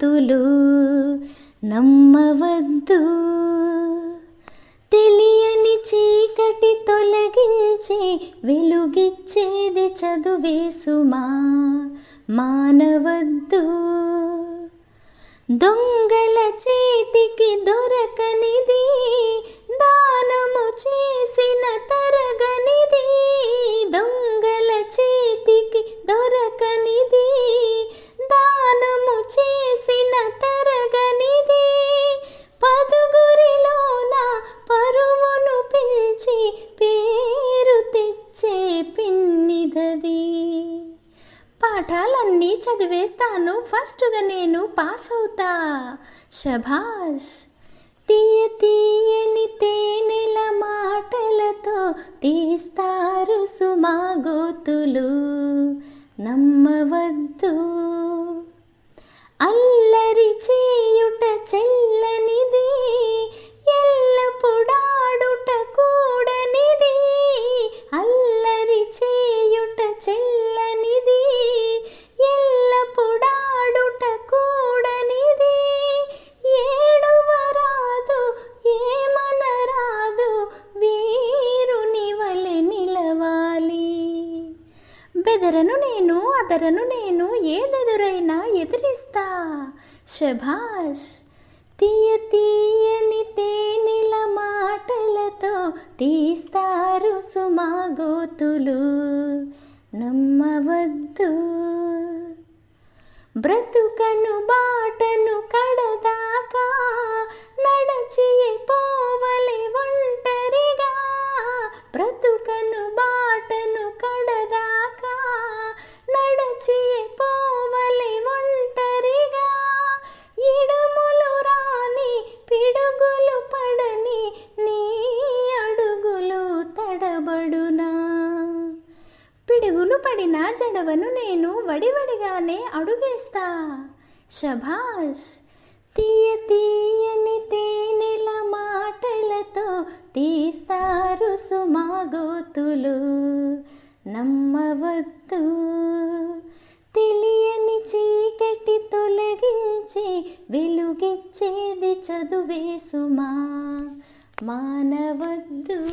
మాతులు నమ్మవద్దు. తెలియని చీకటి తొలగించి వెలుగిచ్చేది చదువేసుమా? మానవద్దు. దొంగల చేతి పిన్నిదది పాఠాలన్నీ చదివేస్తాను ఫస్ట్గా నేను పాస్ అవుతా శభాష్ తీయ తీయని తేనెల మాటలతో తీస్తారు సుమా గోతులు. నమ్మవద్దు. నేను నేను ఏదెదురైనా ఎదిరిస్తా? శభాష్! తీయ తీయని తేనెల మాటలతో తీస్తారు సుమా గోతులు. నమ్మవద్దు. బ్రతుకను బాటను కడదా పడిన జడవను నేను వడివడిగానే అడుగేస్తా. శభాష్ తీయ తీయని తేనెల మాటలతో తీస్తారు సుమా గోతులు. నమ్మవద్దు. తెలియని చీకటి తొలగించి వెలుగిచ్చేది చదువే సుమా. మానవద్దు.